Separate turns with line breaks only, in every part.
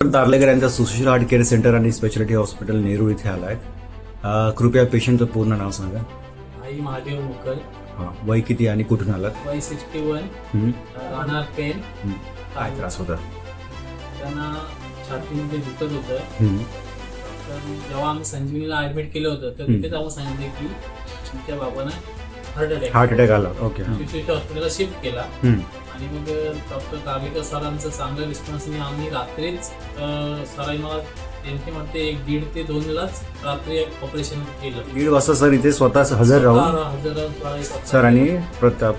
दार्लेकर यांचा Sushil heart care centre आणि speciality hospital Nehru इथे आला आहे कृपया पेशंटचं पूर्ण नाव सांगा.
आई महादेव मुकल.
हा, वय किती आणि कुठून आलात?
वय सिक्स्टी वन
हम्म,
राहणार पेन
हम्म. काय त्रास होता?
त्यांना छातीमध्ये दुखत होतं.
हम्म,
तर जेव्हा आम्ही संजीवनीला ऍडमिट केलं होतं तर
हम्म.
तिथेच आम्हाला सांगितले की तुमच्या बाबांना हार्ट अटॅक
हार्ट अटॅक आला. ओके
हॉस्पिटलला शिफ्ट केला.
हम्म,
आणि मग डॉक्टर कार्लिकर सरांचं चांगलं रिस्पॉन्सने आम्ही रात्रीच सरांनी मला त्यांची म्हणते एक दीड ते दोनलाच रात्री ऑपरेशन केलं.
दीड वाजता सर इथे स्वतः हजर राहून
हजार सरांनी स्वतः
सर आणि प्रताप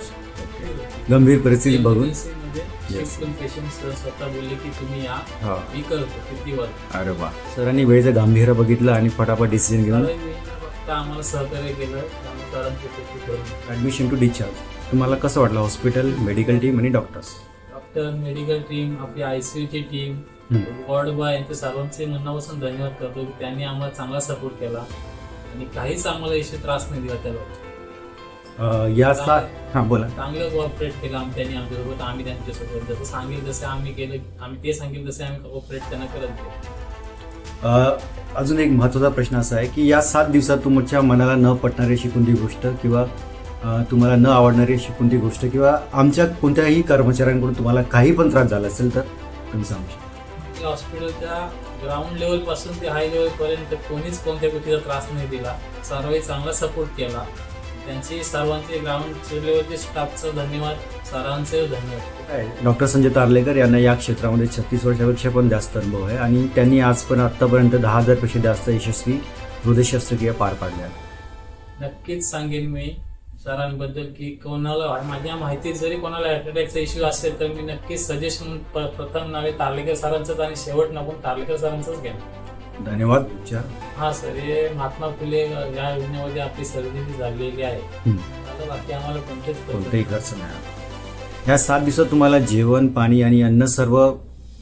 गंभीर परिस्थिती बघून.
मध्ये शिफ्ट पेशंट स्वतः बोलले की तुम्ही या
हा.
मी करतो किती वर
अरे वा. सरांनी वेळेचं गांभीर्य बघितलं आणि फटाफट डिसिजन घेऊन
फक्त आम्हाला सहकार्य केलं त्यामुळे करून
ऍडमिशन टू डिस्चार्ज तुम्हाला कसं वाटलं हॉस्पिटल मेडिकल टीम आणि डॉक्टर्स
डॉक्टर मेडिकल टीम आपली आयसीयूची टीम वॉर्ड बॉय यांचे सर्वांचे मनापासून धन्यवाद करतो की त्यांनी आम्हाला चांगला सपोर्ट केला. आणि काहीच आम्हाला इशू त्रास नाही दिला त्याला
या सा हां बोला.
चांगलं कॉपरेट केलं आम्ही त्यांनी आमच्यासोबत आम्ही त्यांच्यासोबत. जसं सांगेल तसं आम्ही केलं आम्ही ते सांगेल तसे आम्ही कॉपरेट त्यांना करत गेलो.
अजून एक महत्त्वाचा प्रश्न असा आहे की या सात दिवसात तुमच्या मनाला न पटणारी अशी कोणती गोष्ट किंवा तुम्हाला न आवडणारी अशी कोणती गोष्ट किंवा आमच्या कोणत्याही कर्मचाऱ्यांकडून तुम्हाला काही पण त्रास झाला असेल तर तुम्ही सांगू शकता.
हॉस्पिटलच्या ग्राउंड लेवलपासून ते हाय लेवल पर्यंत कोणीच कोणत्या गोष्टीचा त्रास नाही दिला. सर्वही चांगला सपोर्ट केला. त्यांचे सर्वांचे ग्राउंड लेवलचे स्टाफचं धन्यवाद. सरांचे धन्यवाद.
डॉक्टर संजय तारलेकर यांना या क्षेत्रामध्ये छत्तीस वर्षापेक्षा पण जास्त अनुभव आहे आणि त्यांनी आज पण आत्तापर्यंत दहा हजारपेक्षा जास्त यशस्वी हृदय शस्त्रक्रिया पार पाडल्या आहेत.
नक्कीच सांगेन मी. सरांबद्दल की कोणाला माझ्या माहितीत जरी कोणाला हार्ट अटॅकचा इश्यू असेल तर मी नक्कीच सजेशन प्रथम नावे तारलेकर सरांचंच आणि शेवट नावून तारलेकर सरांचंच घ्या
धन्यवाद
हा सर हे महात्मा फुले या योजनेमध्ये आपली सर्जरी झालेली आहे. आता बाकी आम्हाला कोणतेच
कोणताही खर्च नाही. ह्या सात दिवसात तुम्हाला जेवण पाणी आणि अन्न सर्व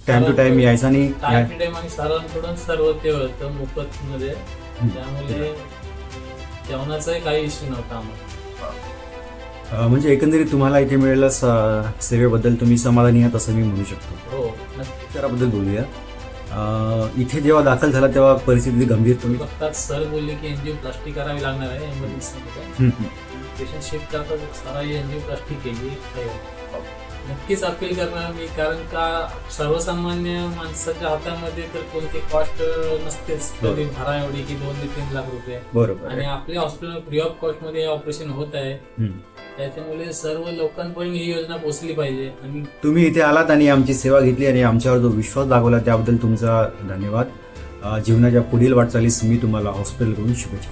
टाइम टू टाइम यायचं आणि
टाइम टू टाइम आणि सरांकडून सर्व ते होतं मोफत मध्ये त्यामुळे जेवणाचाही काही इश्यू नव्हता आम्हाला.
म्हणजे एकंदरीत तुम्हाला इथे मिळालेल्या स- सेवेबद्दल तुम्ही समाधानी आहात असं मी म्हणू शकतो.
हो नक्की.
त्याबद्दल बोलूया. अ, इथे जेव्हा दाखल झाला तेव्हा परिस्थिती गंभीर तुम्ही?
बघतात सर बोलले की एनजीओ प्लास्टिक करावी लागणार आहे एमर्जन्सीमध्ये.
हं, हं.
पेशंट शिफ्ट करतात सराई एनजीओ प्लास्टिक केली नक्कीच अपील करणार मी कारण का सर्वसामान्य माणसाच्या हातामध्ये तर कोणती कॉस्ट नसतेच. कधी भरा एवढी की दोन ते तीन लाख रुपये.
बरोबर
आणि. आपल्या हॉस्पिटल फ्री ऑफ कॉस्टमध्ये ऑपरेशन होत आहे. त्याच्यामुळे सर्व लोकांपर्यंत ही योजना पोहोचली पाहिजे. आणि
तुम्ही इथे आलात आणि आमची सेवा घेतली आणि आमच्यावर जो विश्वास दाखवला त्याबद्दल तुमचा धन्यवाद. जीवनाच्या पुढील वाटचालीस मी तुम्हाला हॉस्पिटलकडून शुभेच्छा